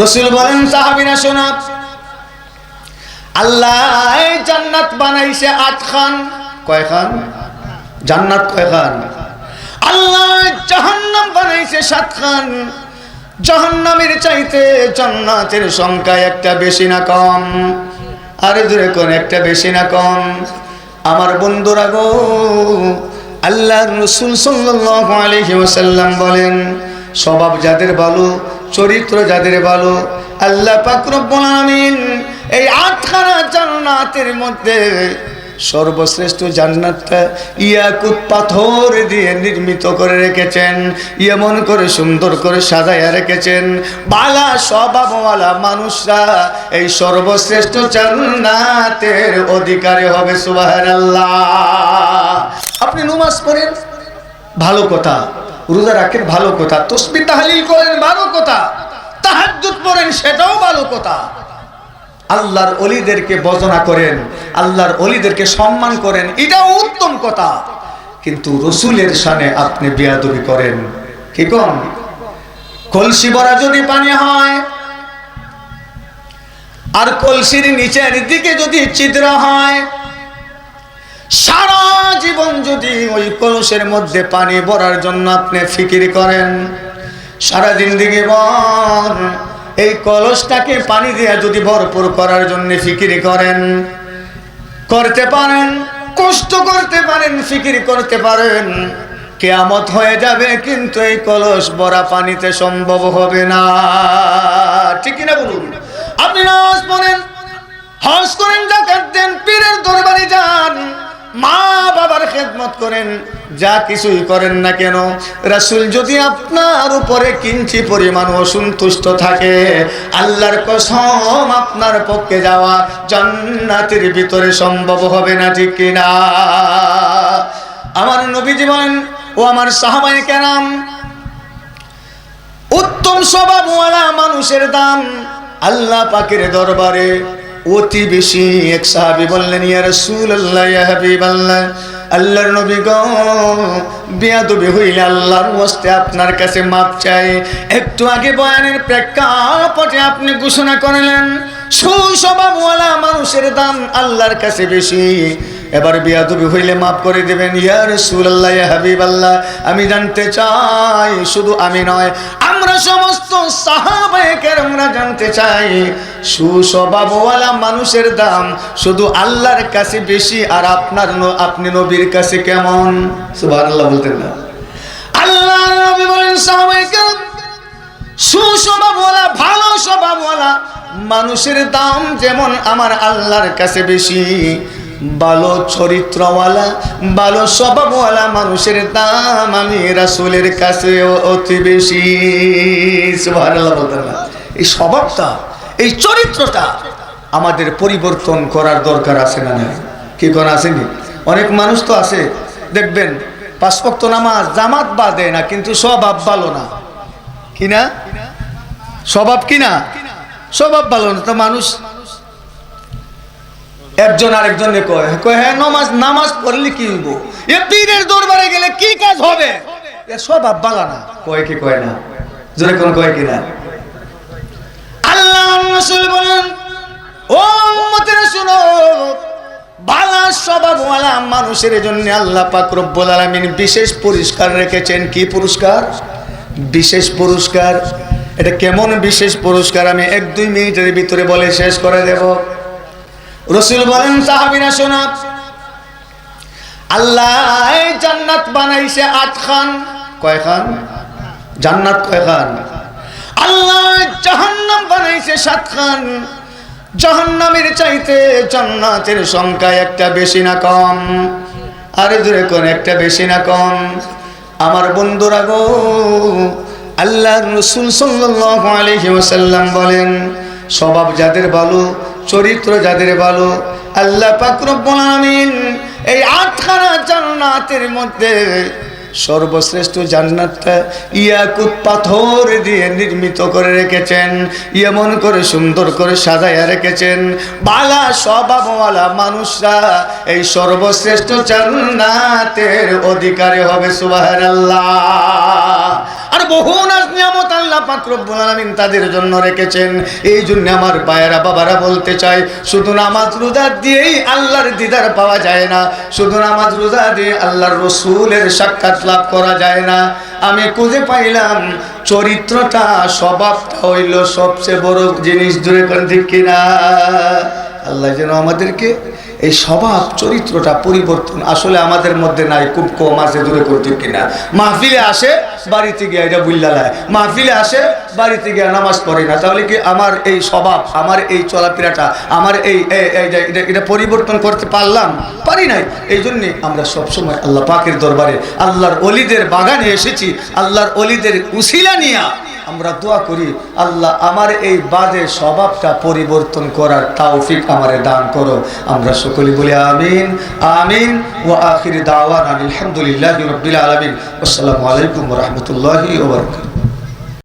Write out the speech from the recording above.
রসুল বলেন সাহাবিনা শোনা। আল্লাহ জান্নাত বানাইছে আট খান। কয় খান? জান্নাত কয় খান? আল্লাহ জাহান্নাম বানাইছে সাত খান। জাহান্নামের চাইতে জান্নাতের সংখ্যা একটা বেশি না কম? আর দূরে কোন একটা বেশি না কম? আমার বন্ধুরা গো আল্লাহ রসুল আলাইহি ওয়াসাল্লাম বলেন, স্বভাব যাদের ভালো চরিত্র যাদের ভালো, আল্লাহ পাক রব্বুল আমিন এই আটখানা জান্নাতের মধ্যে সর্বশ্রেষ্ঠ জান্নাতটা ইয়াকুত পাথর দিয়ে নির্মিত করে রেখেছেন, এমন করে সুন্দর করে সাজাইয়া রেখেছেন। বালা স্বভাবওয়ালা মানুষরা এই সর্বশ্রেষ্ঠ জান্নাতের অধিকারী হবে, সুবহানাল্লাহ। আপনি নমাজ পড়েন? ভালো কথা। রোজা রাখেন ভালো কথা, তসবি তাহালিল করেন ভালো কথা, তাহাজ্জুদ পড়েন সেটাও ভালো কথা। আল্লাহর অলিদেরকে বজনা করেন, আল্লাহর অলিদেরকে সম্মান করেন, এটাও উত্তম কথা। কিন্তু রসুলের সানে আপনি বিয়াদবি করেন, কি কন? কলসি ভরা যদি পানি হয়, আর কলসির নিচের দিকে যদি ছিদ্র হয় সারা জীবন যদি ওই কলসের মধ্যে পানি ভরার জন্য আপনি ফিকির করেন, সারা জিন্দিগি বর এই কলসটাকে পানি দিয়ে যদি ভরপুর করার জন্য ফিকির করেন, করতে পারেন, কষ্ট করতে পারেন, ফিকির করতে পারেন, কেয়ামত হয়ে যাবে কিন্তু এই কলস ভরা পানিতে সম্ভব হবে না। ঠিক না বলুন? আপনি নামাজ পড়েন, হজ করেন, জাকাত দেন, পীরের দরবারে যান খেদমত করেন, যা কিছুই করেন না কেন, রাসুল যদি আপনার উপরে কিঞ্চি পরিমাণ অসন্তুষ্ট থাকে, আল্লাহর কসম আপনার পক্ষে যাওয়া জান্নাতের ভিতরে সম্ভব হবে না, ঠিক কিনা আমার নবীজি বলেন, ও আমার সাহাবাই কেরাম, উত্তম স্বভাবওয়ালা মানুষের দাম আল্লাহ পাকের দরবারে অতি বেশি। এক সাহাবি বললেন, ইয়া রাসূলুল্লাহ, ইয়া হাবিবাল্লাহ আল্লাহর নবী গো, বিয়াদবি হইলে আল্লাহর ওয়াস্তে আপনার কাছে মাপ চাই। একটু আগে বয়ানের প্রেক্ষাপটে আপনি ঘোষণা করলেন, সুস্বভাবওয়ালা মানুষের দাম আল্লাহর কাছে বেশি। এবার বিয়াদবি হইলে মাফ করে দেবেন, ইয়া রাসূলুল্লাহ, ইয়া হাবিবাল্লাহ, আমি জানতে চাই, শুধু আমি নয় আমরা সমস্ত জানতে চাই, সুস্বভাবওয়ালা মানুষের দাম শুধু আল্লাহর কাছে বেশি আর আপনার আপনি নবীর কাছে কেমন? সুবহানাল্লাহ বলতেন না। আল্লাহ বলেন সুস্বভাবওয়ালা, ভালো স্বভাবওয়ালা মানুষের দাম যেমন আমার আল্লাহর কাছে বেশি ভালো চরিত্রওয়ালা, ভালো স্বভাবওয়ালা মানুষের দাম আমি রাসূলের কাছে অতি বেশি। এই স্বভাবটা, এই চরিত্রটা আমাদের পরিবর্তন করার দরকার আছে না কি কোন আসেনি অনেক মানুষ তো আছে, দেখবেন, পাঁচ ওয়াক্ত নামাজ, জামাত বাদে না, কিন্তু স্বভাব ভালো না। কি না? স্বভাব কি না? স্বভাব ভালো না। তো মানুষ একজন আরেকজনে কয় কয় হ্যাঁ নামাজ নামাজ পড়লে কি হইব? এ পীরের দরবারে গেলে কি কাজ হবে? এ স্বভাব ভালো না কয় কি, কয় না? জোরে কোন কয় কি না? আল্লাহ রাসূল বলেন, ও উম্মতেরা শুনো বালা স্বভাবওয়ালা মানুষের জন্য আল্লাহ পাক রব্বুল আলামিন বিশেষ পুরস্কার রেখেছেন। কি পুরস্কার? বিশেষ পুরস্কার। এটা কেমন বিশেষ পুরস্কার? আমি এক দুই মিনিটের ভিতরে বলে শেষ করে দেব। রসুল বলেন সাহাবিনা শোনা। আল্লাহ জান্নাত বানাইছে আট খান। কয় খান? জান্নাত কয় খান? আল্লাহ জাহান্নাম বানাইছে সাত খান। জাহান্নামের চাইতে জান্নাতের সংখ্যা একটা বেশি না কম? আরে দূরে কোন একটা বেশি না কম? আমার বন্ধুরা গো আল্লাহ রসুল আলাইহি ওয়াসাল্লাম বলেন, স্বভাব যাদের ভালো চরিত্র যাদের ভালো আল্লাহ পাক আমিন এই আটখানা জান্নাতের মধ্যে সর্বশ্রেষ্ঠ জান্নাতটা ইয়াকুত পাথর দিয়ে নির্মিত করে রেখেছেন এমন করে সুন্দর করে সাজাইয়া রেখেছেন। বালা স্বভাবওয়ালা মানুষরা এই সর্বশ্রেষ্ঠ জান্নাতের অধিকারী হবে, সুবহানাল্লাহ। আর বহু নিয়ামত আল্লাহ পাক রব্বুল আলামিন তাদের জন্য রেখেছেন। এই জন্য আমার বায়েরা বাবারা বলতে চাই, শুধু নামাজ রোজা দিয়েই আল্লাহর দিদার পাওয়া যায় না, শুধু নামাজ রোজা দিয়ে আল্লাহর রসুলের সাক্ষাৎ লাভ করা যায় না। আমি খুঁজে পাইলাম, চরিত্রটা স্বভাবটা হইল সবচেয়ে বড় জিনিস। দূরে করে ঠিক কিনা? আল্লাহ যেন আমাদেরকে এই স্বভাব চরিত্রটা পরিবর্তন, আসলে আমাদের মধ্যে নাই, খুব কম আছে, দূরে করতে কিনা। মাহফিলে আসে, বাড়িতে গিয়ে এটা বুল্লালায় মাহফিলে আসে, বাড়িতে গিয়ে নামাজ পড়ে না। তাহলে কি আমার এই স্বভাব, আমার এই চলাফেরাটা, আমার এই এটা পরিবর্তন করতে পারলাম? পারি নাই। এই জন্যে আমরা সবসময় আল্লাহ পাকের দরবারে, আল্লাহর অলিদের বাগানে এসেছি। আল্লাহর অলিদের উশিলা নিয়া আমরা দোয়া করি, আল্লাহ আমার এই বাদে স্বভাবটা পরিবর্তন করার তাওফিক আমারে দান করো। আমরা সকলে বলি আমিন আমিন। ও আখির দাওয়ান আলহামদুলিল্লাহ রবিল আলমিন। আসসালামু আলাইকুম রহমতুল্লাহি ওবরকাত